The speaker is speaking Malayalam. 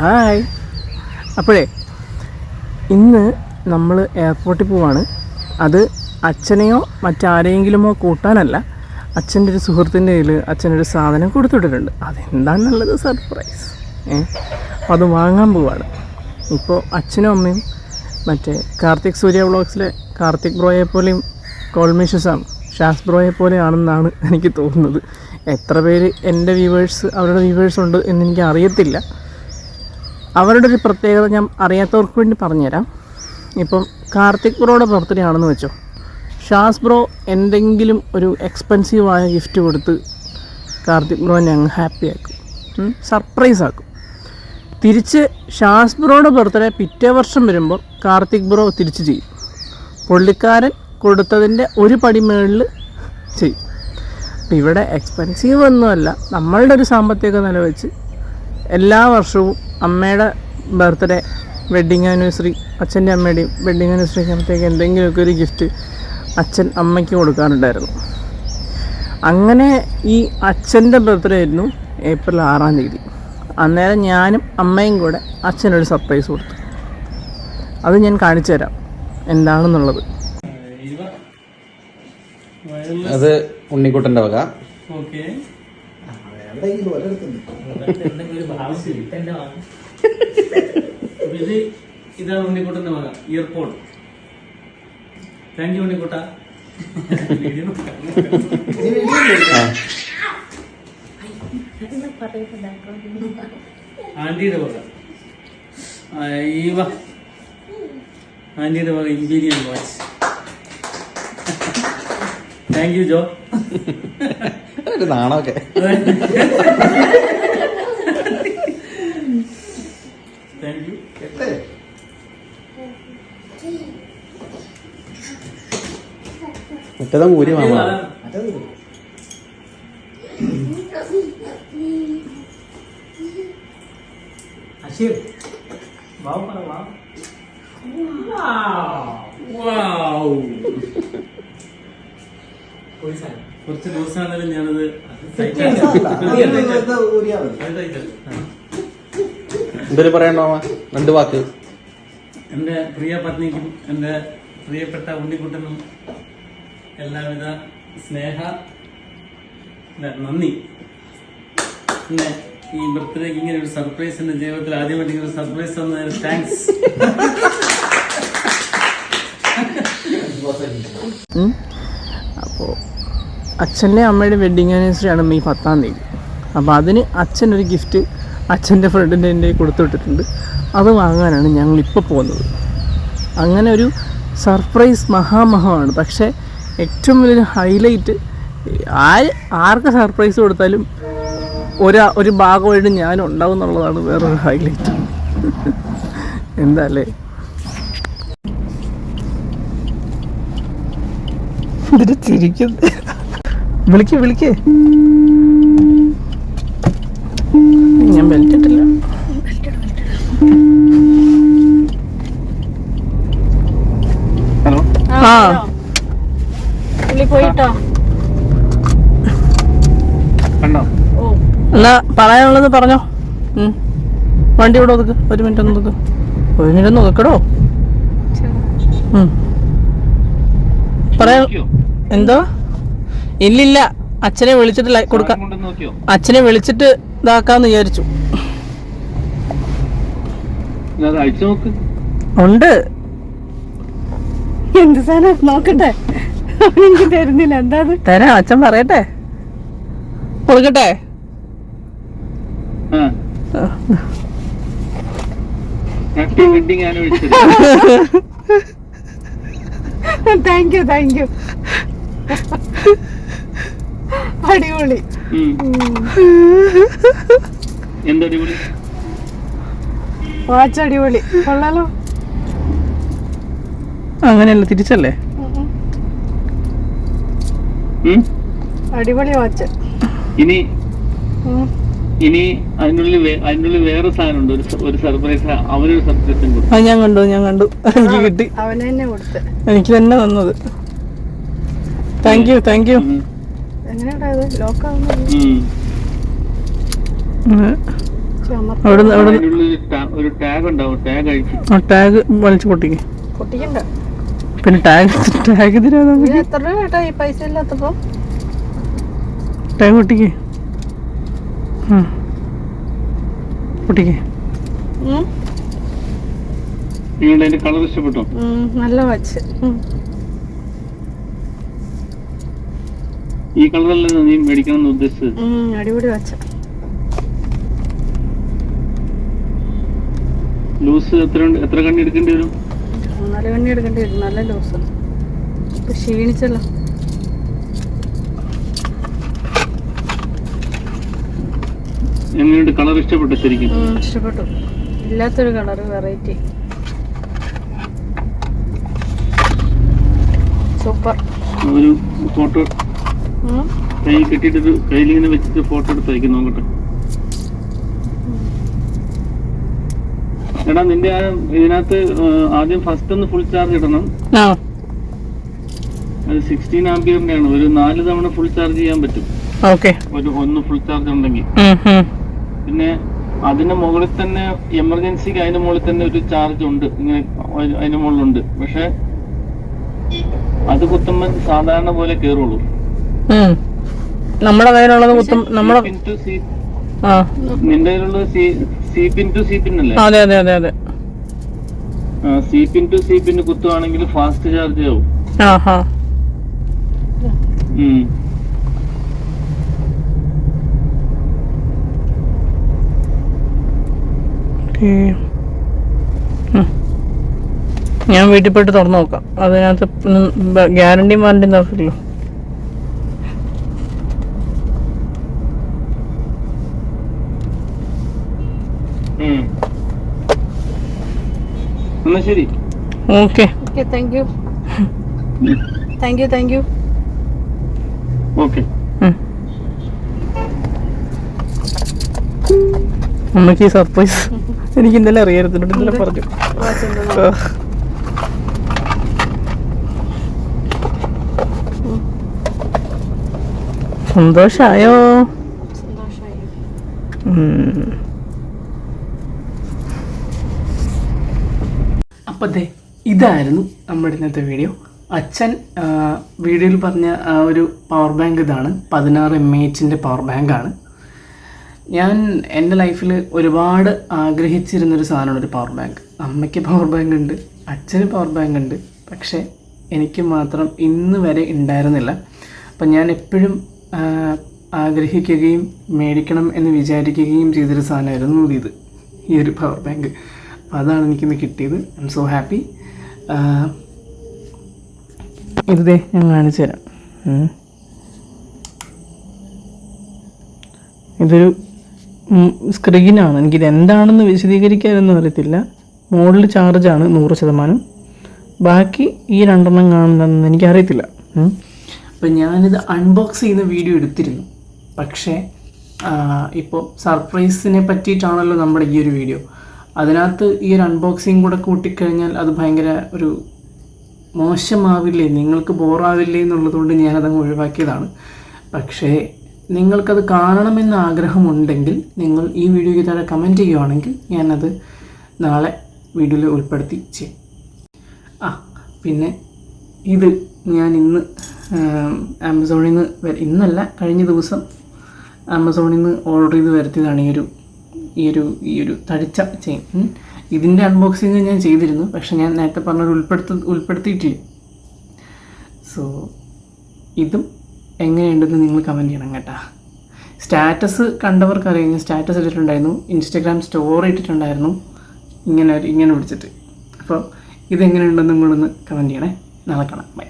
ഹായ്. അപ്പോഴേ ഇന്ന് നമ്മൾ എയർപോർട്ടിൽ പോവാണ്. അത് അച്ഛനെയോ മറ്റാരെങ്കിലുമോ കൂട്ടാനല്ല അച്ഛന്റെ ഒരു സുഹൃത്തിന്റെ കയ്യിൽ അച്ഛനൊരു സാധനം കൊടുത്തിട്ടിട്ടുണ്ട് അതെന്താണെന്നുള്ളത് സർപ്രൈസ് ഏ? അത് വാങ്ങാൻ പോവാണ്. ഇപ്പോൾ അച്ഛനും അമ്മയും മറ്റേ കാർത്തിക് സൂര്യ വ്ളോഗ്സിലെ കാർത്തിക് ബ്രോയെ പോലെയും കോൾമേഷസാണ് ഷാസ് ബ്രോയെ പോലെയാണെന്നാണ് എനിക്ക് തോന്നുന്നത്. എത്ര പേര് എന്റെ വ്യൂവേഴ്സ് അവരുടെ വ്യൂവേഴ്സ് ഉണ്ട് എന്നെനിക്ക് അറിയത്തില്ല. അവരുടെ ഒരു പ്രത്യേകത ഞാൻ അറിയാത്തവർക്ക് വേണ്ടി പറഞ്ഞുതരാം. ഇപ്പം കാർത്തിക് ബ്രോയുടെ ബർത്ത്ഡേ ആണെന്ന് വെച്ചോ. ഷാസ് ബ്രോ എന്തെങ്കിലും ഒരു എക്സ്പെൻസീവായ ഗിഫ്റ്റ് കൊടുത്ത് കാർത്തിക് ബ്രോ അങ്ങ് ഹാപ്പി ആക്കും. സർപ്രൈസ് ആക്കും. തിരിച്ച് ഷാസ് ബ്രോയുടെ ബർത്ത്ഡേ പിറ്റേ വർഷം വരുമ്പോൾ കാർത്തിക് ബ്രോ തിരിച്ച് ചെയ്യും. പുള്ളിക്കാരൻ കൊടുത്തതിന്റെ ഒരു പടി മേളിൽ ചെയ്യും. അപ്പം ഇവിടെ എക്സ്പെൻസീവ് ഒന്നുമല്ല. നമ്മളുടെ ഒരു സാമ്പത്തിക നില വെച്ച് എല്ലാ വർഷവും അമ്മയുടെ ബർത്ത്ഡേ വെഡ്ഡിങ് ആനിവേഴ്സറി അച്ഛന്റെ അമ്മയുടെയും വെഡ്ഡിങ് ആനിവേഴ്സറി ആകുമ്പോഴത്തേക്ക് എന്തെങ്കിലുമൊക്കെ ഒരു ഗിഫ്റ്റ് അച്ഛൻ അമ്മയ്ക്ക് കൊടുക്കാറുണ്ടായിരുന്നു. അങ്ങനെ ഈ അച്ഛന്റെ ബർത്ത്ഡേ ആയിരുന്നു ഏപ്രിൽ ആറാം തീയതി. അന്നേരം ഞാനും അമ്മയും കൂടെ അച്ഛനൊരു സർപ്രൈസ് കൊടുത്തു. അത് ഞാൻ കാണിച്ചു തരാം എന്താണെന്നുള്ളത്. അത് ഉണ്ണിക്കുട്ടന്റെ വക. ഓക്കെ. ഇത് ഇതാണ് ഉണ്ണിക്കുട്ടന്റെ മക ഇയർപോഡ് താങ്ക് യു ഉണ്ണിക്കുട്ട. ആന്റിയുടെ വക അയ്യവ ആന്റിയുടെ വക imperial watch. Thank you Jo. ഒരു നാണമൊക്കെ. മറ്റേതും ഊരി മാമ അശീർ വാവ് പറ വാവ് വാവ് കുറച്ച് ദിവസമാണെങ്കിലും ഞാനത് എന്തൊരു പറയണോ രണ്ട് വാക്ക്. എന്റെ പ്രിയ പത്നിക്കും എന്റെ പ്രിയപ്പെട്ട ഉണ്ണിക്കുട്ടനും എല്ലാവിധ സ്നേഹ നന്ദി. പിന്നെ ഈ ബർത്ത്ഡേക്ക് ഇങ്ങനെ ഒരു സർപ്രൈസ് എന്റെ ജീവിതത്തിൽ ആദ്യമായിട്ട് ഇങ്ങനെ ഒരു സർപ്രൈസ് തന്നതിന് താങ്ക്സ് അപ്പോൾ അച്ഛന്റെ അമ്മയുടെ വെഡ്ഡിങ് ആനിവേഴ്സറി ആണ് മെയ് പത്താം തീയതി. അപ്പോൾ അതിന് ഒരു ഗിഫ്റ്റ് അച്ഛന്റെ ഫ്രണ്ടിന്റെ എന്റെ കൊടുത്തു വിട്ടിട്ടുണ്ട്. അത് വാങ്ങാനാണ് ഞങ്ങൾ ഇപ്പോൾ പോകുന്നത്. അങ്ങനെ ഒരു സർപ്രൈസ് മഹാമഹമാണ്. പക്ഷേ ഏറ്റവും വലിയൊരു ഹൈലൈറ്റ് ആര് ആർക്ക് സർപ്രൈസ് കൊടുത്താലും ഒരാ ഒരു ഭാഗമായിട്ട് ഞാൻ ഉണ്ടാവും എന്നുള്ളതാണ് വേറൊരു ഹൈലൈറ്റ് എന്താ അല്ലേ ചിരിക്കുന്നത് വിളിക്ക് വിളിക്ക്. ഞാൻ ബെൽറ്റ് ഇട്ടില്ല. ആ പോയിട്ടോ? എന്നാ പറയാനുള്ളത് പറഞ്ഞോ. വണ്ടി ഇവിടെ ഒതുക്ക്. ഒരു മിനിറ്റ് ഒന്ന് ഒതുക്ക്. ഒരു മിനിറ്റ് ഒന്ന് ഒതുക്കടോ. പറയാ എന്തോ? ഇല്ലില്ല. അച്ഛനെ വിളിച്ചിട്ട് കൊടുക്കാം നോക്കിയോ? അച്ഛനെ വിളിച്ചിട്ട് ഇതാക്കാന്ന് വിചാരിച്ചു. ഉണ്ട്. എന്ത് സാധനം? നോക്കട്ടെ. എനിക്ക് തരുന്നില്ല. എന്താ തരാം. അച്ഛൻ പറയട്ടെ. കൊടുക്കട്ടെ. താങ്ക് യു താങ്ക് യു അടിപൊളി. എന്തടിപൊളി വാച്ച് അടിപൊളി. കൊള്ളാലോ. അങ്ങനെയല്ല തിരിച്ചല്ലേ? അടിപൊളി വാച്ച്. ഇനി ഇനി അതിനുള്ളിൽ അതിനുള്ളിൽ വേറെ സാധനമുണ്ട്. ഒരു ഒരു സർപ്രൈസ് അവനൊരു സർപ്രൈസ് ഉണ്ട് ഞാൻ കണ്ടു ഞാൻ കണ്ടു. എനിക്ക് കിട്ടി. അവനെ തന്നെ കൊടുത്ത്. എനിക്ക് തന്നെ തന്നത്. Thank you thank you tag വലിച്ചു പൊട്ടിക്ക്. പിന്നെ ടാഗ് ടാഗ് ടാഗ് പൊട്ടിക്ക്. പൊട്ടിക്ക്. കളർ ഇഷ്ടപ്പെട്ടോ? നല്ല വാച്ച്. ഈ നിന്ന് നീ മേടിക്കണം എന്ന് ഉദ്ദേശിച്ചത് അടിപൊളി വെച്ച ലൂസ് എത്ര എത്ര കണ്ണി എടുക്കേണ്ടി വരും? മൂന്നാൽ കണ്ണി എടുക്കേണ്ടി വരും നല്ല ലൂസ്. ഇപ്പൊ ക്ഷീണിച്ചല്ലോ. എങ്ങനെയുണ്ട്? കളർ ഇഷ്ടപ്പെട്ടു ശരിക്കും? ഇഷ്ടപ്പെട്ടു. ഇല്ലാത്തൊരു കളർ വെറൈറ്റി സൂപ്പർ. ഒരു ഫോട്ടോ. കൈ കെട്ടിയിട്ടൊരു കയ്യിലിങ്ങനെ വെച്ചിട്ട് ഫോട്ടോ എടുത്ത് അയക്കും നോക്കട്ടെ എടാ നിന്റെ ആ ഇതിനകത്ത് ആദ്യം ഫസ്റ്റ് ഒന്ന് ഫുൾ ചാർജ് ഇടണം. അത് സിക്സ്റ്റീൻ ആംബിയറിന്റെ ആണ് ഒരു നാല് തവണ ഫുൾ ചാർജ് ചെയ്യാൻ പറ്റും. ഒരു ഒന്ന് ഫുൾ ചാർജ് ഉണ്ടെങ്കിൽ. പിന്നെ അതിന്റെ മുകളിൽ തന്നെ എമർജൻസിക്ക് അതിന്റെ മുകളിൽ തന്നെ ഒരു ചാർജ് ഉണ്ട്. ഇങ്ങനെ അതിന്റെ മുകളിലുണ്ട്. പക്ഷെ അത് കുത്തുമ്പോൾ സാധാരണ പോലെ കേറുള്ളൂ. നമ്മുടെ കയ്യിലുള്ളത് കുത്തും നമ്മുടെ ടു നിന്റെ കയ്യിലുള്ളത് അല്ലേ? അതെ അതെ അതെ അതെ. ടു കുത്തുവാണെങ്കിൽ ഫാസ്റ്റ് ചാർജ് ആവും. ഞാൻ വീട്ടിൽ പോയിട്ട് തുറന്നു നോക്കാം. അതിനകത്ത് ഗ്യാരണ്ടിയും വാറണ്ടിയും തരത്തില്ലോ എന്നാ ശരി. Okay. Okay thank you thank you thank you okay. അമ്മയ്ക്ക് സർപ്രൈസ് എനിക്ക് ഇന്നലെ അറിയായിരുന്നു. ഇന്നലെ പറഞ്ഞു. സന്തോഷായോ. സന്തോഷായോ. സന്തോഷമായി അപ്പം അതെ ഇതായിരുന്നു നമ്മുടെ ഇന്നത്തെ വീഡിയോ അച്ഛൻ വീഡിയോയിൽ പറഞ്ഞ ആ ഒരു പവർ ബാങ്ക് ഇതാണ്. പതിനാറ് എം എച്ചിന്റെ പവർ ബാങ്കാണ് ഞാൻ എന്റെ ലൈഫിൽ ഒരുപാട് ആഗ്രഹിച്ചിരുന്നൊരു സാധനമാണ് ഒരു പവർ ബാങ്ക് അമ്മയ്ക്ക് പവർ ബാങ്ക് ഉണ്ട് അച്ഛന് പവർ ബാങ്ക് ഉണ്ട്. പക്ഷേ എനിക്ക് മാത്രം ഇന്ന് വരെ ഉണ്ടായിരുന്നില്ല. അപ്പം ഞാൻ എപ്പോഴും ആഗ്രഹിക്കുകയും മേടിക്കണം എന്ന് വിചാരിക്കുകയും ചെയ്തൊരു സാധനമായിരുന്നു ഇത് ഈ ഒരു പവർ ബാങ്ക് അപ്പോൾ അതാണ് എനിക്കിന്ന് കിട്ടിയത്. ഐ എം സോ ഹാപ്പി ഇത് ഞാൻ കാണിച്ചു തരാം. ഇതൊരു സ്ക്രീനാണ്. എനിക്കിത് എന്താണെന്ന് വിശദീകരിക്കാനൊന്നും അറിയത്തില്ല. മോഡിൽ ചാർജാണ് നൂറ് ശതമാനം. ബാക്കി ഈ രണ്ടെണ്ണം കാണുന്നതെന്ന് എനിക്കറിയത്തില്ല. അപ്പം ഞാനിത് അൺബോക്സ് ചെയ്യുന്ന വീഡിയോ എടുത്തിരുന്നു. പക്ഷേ ഇപ്പോൾ സർപ്രൈസിനെ പറ്റിയിട്ടാണല്ലോ നമ്മുടെ ഈ ഒരു വീഡിയോ. അതിനകത്ത് ഈ ഒരു അൺബോക്സിങ് കൂടെ കൂട്ടിക്കഴിഞ്ഞാൽ അത് ഭയങ്കര ഒരു മോശമാവില്ലേ? നിങ്ങൾക്ക് ബോറാവില്ലേ എന്നുള്ളതുകൊണ്ട് ഞാനതങ്ങ് ഒഴിവാക്കിയതാണ്. പക്ഷേ നിങ്ങൾക്കത് കാണണമെന്ന് ആഗ്രഹമുണ്ടെങ്കിൽ നിങ്ങൾ ഈ വീഡിയോയ്ക്ക് താഴെ കമന്റ് ചെയ്യുവാണെങ്കിൽ ഞാനത് നാളെ വീഡിയോയിൽ ഉൾപ്പെടുത്തി ചെയ്യും. ആ പിന്നെ ഇത് ഞാൻ ഇന്ന് ആമസോണിൽ നിന്ന് ഇന്നല്ല കഴിഞ്ഞ ദിവസം ആമസോണിൽ നിന്ന് ഓർഡർ ചെയ്ത് വരുത്തിയതാണ് ഈ ഒരു ഈ ഒരു ഈ ഒരു തടിച്ച ചെയിൻ. ഇതിന്റെ അൺബോക്സിങ് ഞാൻ ചെയ്തിരുന്നു. പക്ഷെ ഞാൻ നേരത്തെ പറഞ്ഞൊരു ഉൾപ്പെടുത്ത ഉൾപ്പെടുത്തിയിട്ടില്ല. സോ ഇതും എങ്ങനെയുണ്ടെന്ന് നിങ്ങൾ കമന്റ് ചെയ്യണം കേട്ടോ. സ്റ്റാറ്റസ് കണ്ടവർക്കറിയാം ഞാൻ സ്റ്റാറ്റസ് ഇട്ടിട്ടുണ്ടായിരുന്നു. ഇൻസ്റ്റഗ്രാം സ്റ്റോറി ഇട്ടിട്ടുണ്ടായിരുന്നു. ഇങ്ങനെ ഇങ്ങനെ പിടിച്ചിട്ട് അപ്പോൾ ഇതെങ്ങനെയുണ്ടെന്ന് നിങ്ങളൊന്ന് കമന്റ് ചെയ്യണേ. നാളെ കാണാം. ബൈ